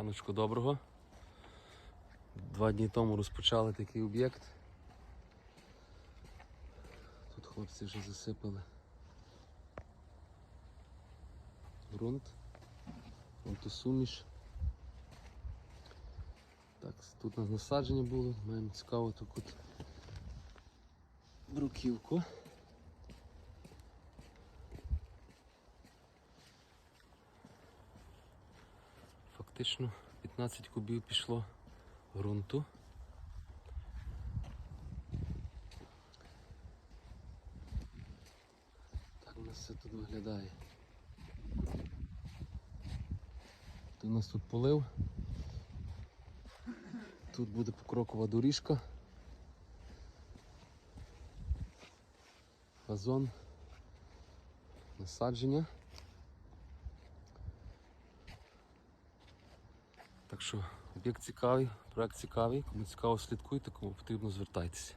Раночку доброго. Два дні тому розпочали такий об'єкт. Тут хлопці вже засипали ґрунт, ґрунтосуміш. Так, тут у нас насадження було, маємо цікаву таку бруківку. Фактично 15 кубів пішло ґрунту. Так у нас все тут виглядає. Тут у нас тут полив. Тут буде покрокова доріжка. Газон. Насадження. Так що об'єкт цікавий, проект цікавий. Кому цікаво слідкуйте, кому потрібно звертайтеся.